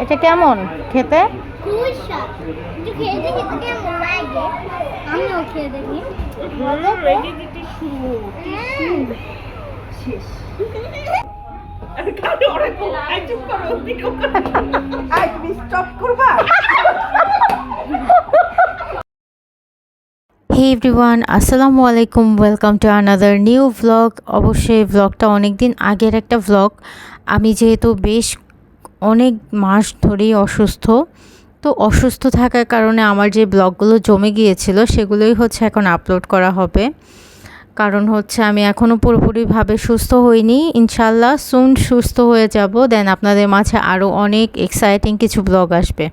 এটা কেমন? খেতে? খেয়ে দেখি তো কেমন লাগে আমিও খেয়ে দেখি হুম। হে এভরিওয়ান আসসালামু আলাইকুম welcome to another new vlog অবশ্যই ভ্লগটা অনেক দিন আগের একটা ভ্লগ আমি যেহেতু বেশ অনেক মাস ধরেই অসুস্থ, তো অসুস্থ থাকার কারণে আমার যে ব্লগগুলো জমে গিয়েছিল সেগুলোই হচ্ছে এখন আপলোড করা হবে। কারণ হচ্ছে আমি এখনও পুরোপুরিভাবে সুস্থ হইনি। ইনশাল্লাহ সুন সুস্থ হয়ে যাব। দেন আপনাদের মাঝে আরও অনেক এক্সাইটিং কিছু ব্লগ আসবে।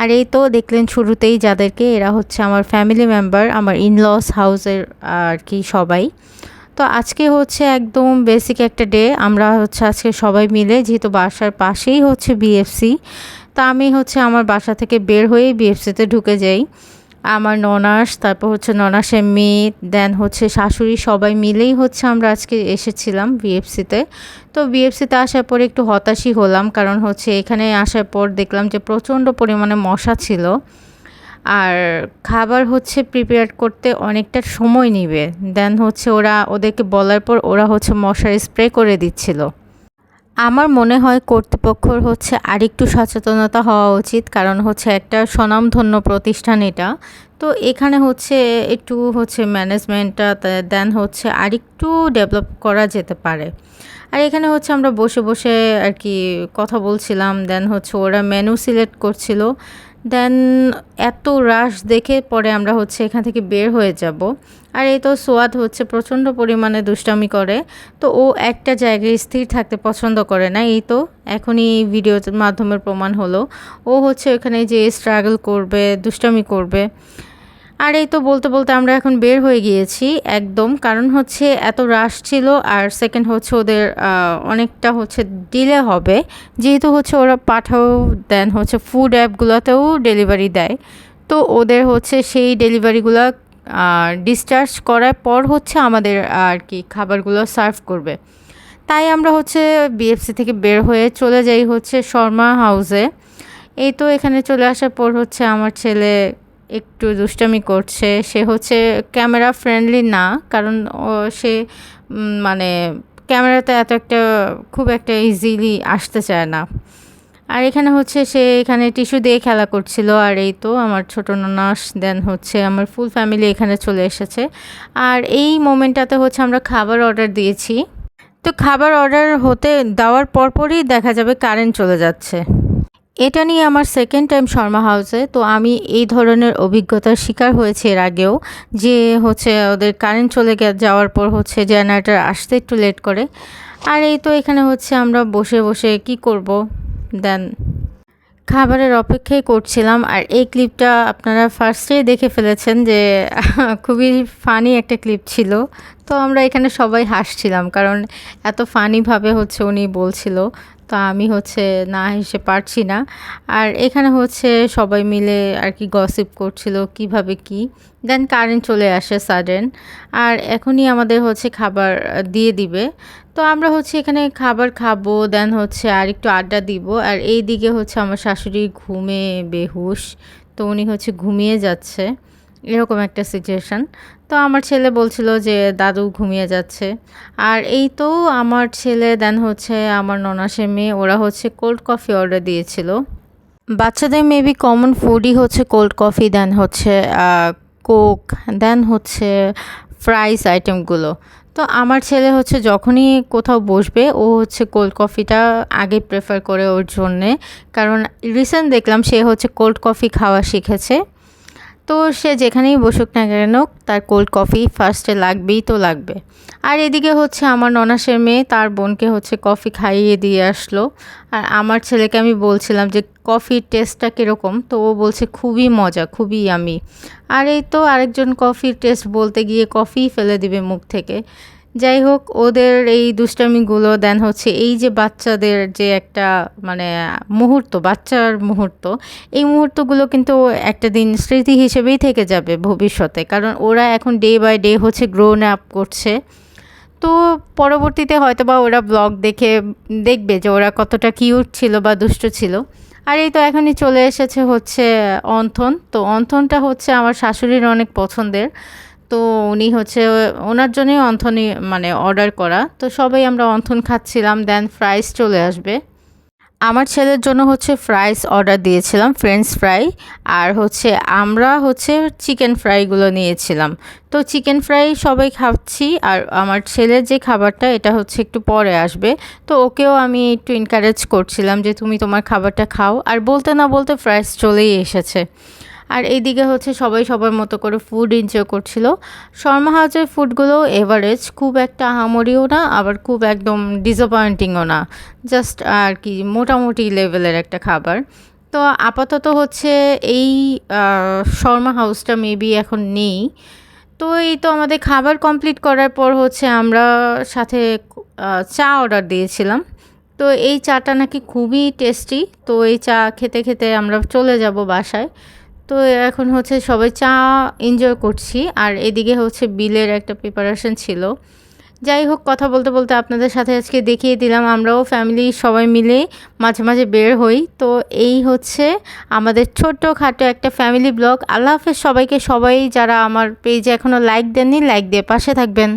আর এই তো দেখলেন শুরুতেই যাদেরকে, এরা হচ্ছে আমার ফ্যামিলি মেম্বার আমার ইনলস হাউসের আর কি সবাই। তো আজকে হচ্ছে একদম বেসিক একটা ডে আমরা হচ্ছে আজকে সবাই মিলে, যেহেতু বাসার পাশেই হচ্ছে বিএফসি তা আমি হচ্ছে আমার বাসা থেকে বের হয়েই বিএফসিতে ঢুকে যাই। আমার ননাস, তারপর হচ্ছে ননাসের মেয়ে দেন হচ্ছে শাশুড়ি, সবাই মিলেই হচ্ছে আমরা আজকে এসেছিলাম বিএফসিতে তো। বিএফসিতে আসার পরে একটু হতাশই হলাম, কারণ হচ্ছে এখানে আসার পর দেখলাম যে প্রচণ্ড পরিমাণে মশা ছিল। আর খাবার হচ্ছে প্রিপেয়ার করতে অনেকটা সময় নেবে। দেন হচ্ছে ওরা, ওদেরকে বলার পর ওরা হচ্ছে মশার স্প্রে করে দিচ্ছিল। আমার মনে হয় কর্তৃপক্ষর হচ্ছে আরেকটু সচেতনতা হওয়া উচিত, কারণ হচ্ছে একটা স্বনামধন্য প্রতিষ্ঠান এটা। তো এখানে হচ্ছে একটু হচ্ছে ম্যানেজমেন্টটা দেন হচ্ছে আরেকটু ডেভেলপ করা যেতে পারে। আর এখানে হচ্ছে আমরা বসে বসে আর কি কথা বলছিলাম, দেন হচ্ছে ওরা মেনু সিলেক্ট করছিল। দেন এত রাশ দেখে পরে আমরা হচ্ছে এখান থেকে বের হয়ে যাব। আর এই তো সোয়াদ হচ্ছে প্রচণ্ড পরিমাণে দুষ্টামি করে। তো ও একটা জায়গায় স্থির থাকতে পছন্দ করে না। এই তো এখনই এই ভিডিওর মাধ্যমে প্রমাণ হলো। ও হচ্ছে ওখানে যে স্ট্রাগল করবে, দুষ্টামি করবে। আর এই তো বলতে বলতে আমরা এখন বের হয়ে গিয়েছি, একদম। কারণ হচ্ছে এত রাশ ছিল আর সেকেন্ড হচ্ছে ওদের অনেকটা হচ্ছে ডিলে হবে। যেহেতু হচ্ছে ওরা পাঠাও দেন হচ্ছে ফুড অ্যাপগুলোতেও ডেলিভারি দেয়। তো ওদের হচ্ছে সেই ডেলিভারিগুলো ডিসচার্জ করার পর হচ্ছে আমাদের আর কি খাবারগুলো সার্ভ করবে। তাই আমরা হচ্ছে বিএফসি থেকে বের হয়ে চলে যাই হচ্ছে শর্মা হাউসে এই তো এখানে চলে আসার পর হচ্ছে আমার ছেলে একটু দুষ্টামি করছে। সে হচ্ছে ক্যামেরা ফ্রেন্ডলি না, কারণ সে মানে ক্যামেরাতে এত একটা, খুব একটা ইজিলি আসতে চায় না। আর এখানে হচ্ছে সে এখানে টিস্যু দিয়ে খেলা করছিল, আর এই তো আমার ছোট ননাস দেন হচ্ছে আমার ফুল ফ্যামিলি এখানে চলে এসেছে। আর এই মোমেন্টটাতে হচ্ছে আমরা খাবার অর্ডার দিয়েছি। তো খাবার অর্ডার হতে, দেওয়ার পরপরই দেখা যাবে কারেন্ট চলে যাচ্ছে। এটা নিয়ে আমার সেকেন্ড টাইম শর্মা হাউসে তো আমি এই ধরনের অভিজ্ঞতার শিকার হয়েছি এর আগেও, যে হচ্ছে ওদের কারেন্ট চলে যাওয়ার পর হচ্ছে জেনারেটর আসতে একটু লেট করে। আর এই তো এখানে হচ্ছে আমরা বসে বসে কি করব? দেন খাবারের অপেক্ষাই করছিলাম। আর এই ক্লিপটা আপনারা ফার্স্টেই দেখে ফেলেছেন যে খুবই ফানি একটা ক্লিপ ছিল। তো আমরা এখানে সবাই হাসছিলাম, কারণ এত ফানিভাবে হচ্ছে উনি বলছিল। তো আমি হচ্ছে না হেসে পারছি না। আর এখানে হচ্ছে সবাই মিলে আর কি গসিপ করছিল কীভাবে কি। দেন কারেন্ট চলে আসে সাডেন আর এখনই আমাদের হচ্ছে খাবার দিয়ে দিবে। তো আমরা হচ্ছে এখানে খাবার খাব দেন হচ্ছে আর একটু আড্ডা দিব। আর এই দিকে হচ্ছে আমার শাশুড়ি ঘুমে বেহুশ। তো উনি হচ্ছে ঘুমিয়ে যাচ্ছে। এরকম একটা সিচুয়েশান তো আমার ছেলে বলছিল যে, দাদু ঘুমিয়ে যাচ্ছে। আর এই তো আমার ছেলে দেন হচ্ছে আমার ননাসের মেয়ে, ওরা হচ্ছে কোল্ড কফি অর্ডার দিয়েছিল। বাচ্চাদের মেবি কমন ফুডই হচ্ছে কোল্ড কফি দেন হচ্ছে কোক দেন হচ্ছে ফ্রাইস আইটেমগুলো তো আমার ছেলে হচ্ছে যখনই কোথাও বসবে, ও হচ্ছে কোল্ড কফিটা আগে প্রেফার করে ওর জন্যে। কারণ রিসেন্ট দেখলাম সে হচ্ছে কোল্ড কফি খাওয়া শিখেছে। তো সে যেখানেই বসুক না কেন, তার কোল্ড কফি ফার্স্টে লাগবেই তো লাগবে। আর এদিকে হচ্ছে আমার ননাসের মেয়ে, তার বোনকে হচ্ছে কফি খাইয়ে দিয়ে আসলো। আর আমার ছেলেকে আমি বলছিলাম যে কফির টেস্টটা কীরকম? তো ও বলছে, খুবই মজা, খুবই আমি আর এই তো আরেকজন কফির টেস্ট বলতে গিয়ে কফি ফেলে দিবে মুখ থেকে। যাই হোক ওদের এই দুষ্টামিগুলো দেন হচ্ছে এই যে বাচ্চাদের যে একটা মানে মুহূর্ত, বাচ্চার মুহূর্ত, এই মুহূর্তগুলো কিন্তু একটা দিন স্মৃতি হিসেবেই থেকে যাবে ভবিষ্যতে। কারণ ওরা এখন ডে বাই ডে হচ্ছে গ্রোন আপ করছে। তো পরবর্তীতে হয়তো বা ওরা ব্লগ দেখে দেখবে যে ওরা কতটা কিউট ছিল বা দুষ্ট ছিল। আর এই তো এখনই চলে এসেছে হচ্ছে অন্থন। তো অন্থনটা হচ্ছে আমার শাশুড়ির অনেক পছন্দের। তো উনি হচ্ছে ওনার জন্যই অন্থনই মানে অর্ডার করা। তো সবাই আমরা অন্থন খাচ্ছিলাম দেন ফ্রাইস চলে আসবে। আমার ছেলের জন্য হচ্ছে ফ্রাইস অর্ডার দিয়েছিলাম ফ্রেঞ্চ ফ্রাই আর হচ্ছে আমরা হচ্ছে চিকেন ফ্রাইগুলো নিয়েছিলাম। তো চিকেন ফ্রাই সবাই খাচ্ছি, আর আমার ছেলের যে খাবারটা, এটা হচ্ছে একটু পরে আসবে। তো ওকেও আমি একটু এনকারেজ করছিলাম যে, তুমি তোমার খাবারটা খাও। আর বলতে না বলতে ফ্রাইস চলেই এসেছে। আর এইদিকে হচ্ছে সবাই সবার মতো করে ফুড এনজয় করছিল। শর্মা হাউসের ফুডগুলো এভারেজ খুব একটা আহামরিও না, আবার খুব একদম ডিসঅ্যাপয়েন্টিংও না। জাস্ট আর কি মোটামুটি লেভেলের একটা খাবার। তো আপাতত হচ্ছে এই শর্মা হাউসটা মেবি এখন নেই। তো এই তো আমাদের খাবার কমপ্লিট করার পর হচ্ছে আমরা সাথে চা অর্ডার দিয়েছিলাম। তো এই চাটা নাকি খুবই টেস্টি তো এই চা খেতে খেতে আমরা চলে যাব বাসায়। তো এখন হচ্ছে সবাই চা এনজয় করছি। আর এদিকে হচ্ছে বিলের একটা প্রিপারেশন ছিল। যাই হোক, কথা বলতে বলতে আপনাদের সাথে আজকে দেখিয়ে দিলাম, আমরাও ফ্যামিলি সবাই মিলে মাঝে মাঝে বের হই। তো এই হচ্ছে আমাদের ছোট্ট খাটো একটা ফ্যামিলি ব্লগ আল্লাহ হাফেজ সবাইকে, সবাই যারা আমার পেজে এখনও লাইক দেননি লাইক দিয়ে পাশে থাকবেন।